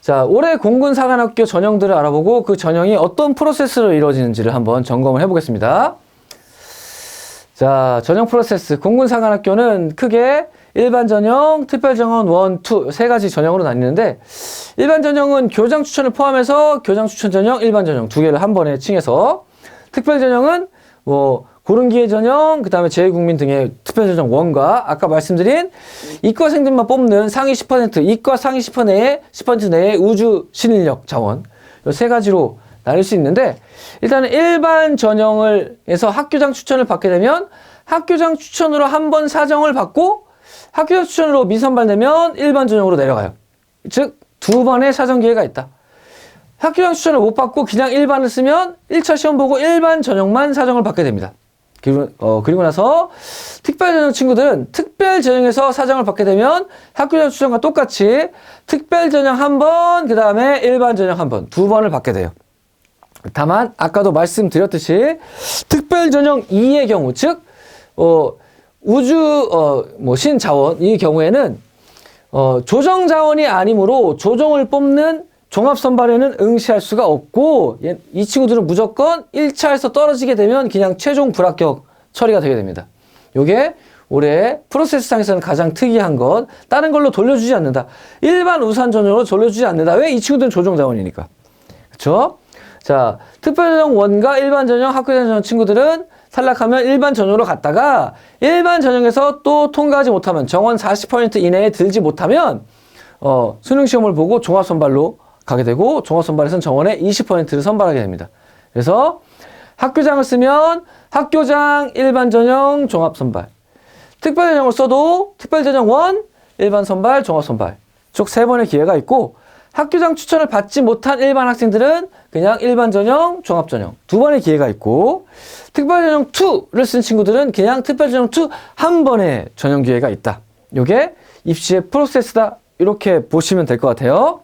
자, 올해 공군 사관학교 전형들을 알아보고 그 전형이 어떤 프로세스로 이루어지는지를 한번 점검을 해보겠습니다. 자, 전형 프로세스. 공군 사관학교는 크게 일반 전형, 특별 전형 1, 2, 세 가지 전형으로 나뉘는데, 일반 전형은 교장 추천을 포함해서 교장 추천 전형, 일반 전형 두 개를 한 번에 칭해서, 특별 전형은 뭐, 고른기회 전형, 그 다음에 재외국민 등의 특별 전형 1과 아까 말씀드린 이과생들만 뽑는 상위 10%, 이과 상위 10% 내에, 10% 내의 우주 신인력 자원, 이세 가지로 나눌 수 있는데, 일단은 일반 전형을 해서 학교장 추천을 받게 되면 학교장 추천으로 한 번 사정을 받고 학교장 추천으로 미선발되면 일반 전형으로 내려가요. 즉, 두 번의 사정 기회가 있다. 학교장 추천을 못 받고 그냥 일반을 쓰면 1차 시험 보고 일반 전형만 사정을 받게 됩니다. 그리고, 어, 그리고 나서 특별 전형 친구들은 특별 전형에서 사정을 받게 되면 학교장 추천과 똑같이 특별 전형 한 번, 그 다음에 일반 전형 한 번, 두 번을 받게 돼요. 다만 아까도 말씀드렸듯이 특별 전형 2의 경우 즉 어, 우주 어, 뭐 신자원 이 경우에는 어, 조정 자원이 아니므로 조정을 뽑는 종합 선발에는 응시할 수가 없고 얘- 이 친구들은 무조건 1차에서 떨어지게 되면 그냥 최종 불합격 처리가 되게 됩니다. 요게 올해 프로세스상에서는 가장 특이한 것 다른 걸로 돌려주지 않는다. 일반 우산 전형으로 돌려주지 않는다. 왜 이 친구들은 조정 자원이니까. 그렇죠? 자, 특별전형 원과 일반 전형, 학교 전형 친구들은 탈락하면 일반 전형으로 갔다가 일반 전형에서 또 통과하지 못하면 정원 40% 이내에 들지 못하면 어, 수능 시험을 보고 종합 선발로 가게 되고 종합 선발에서는 정원의 20%를 선발하게 됩니다. 그래서 학교장을 쓰면 학교장, 일반 전형, 종합 선발. 특별 전형을 써도 특별 전형 원, 일반 선발, 종합 선발. 쭉 세 번의 기회가 있고 학교장 추천을 받지 못한 일반 학생들은 그냥 일반 전형, 종합 전형 두 번의 기회가 있고 특별 전형 2를 쓴 친구들은 그냥 특별 전형 2 한 번의 전형 기회가 있다. 요게 입시의 프로세스다. 이렇게 보시면 될 것 같아요.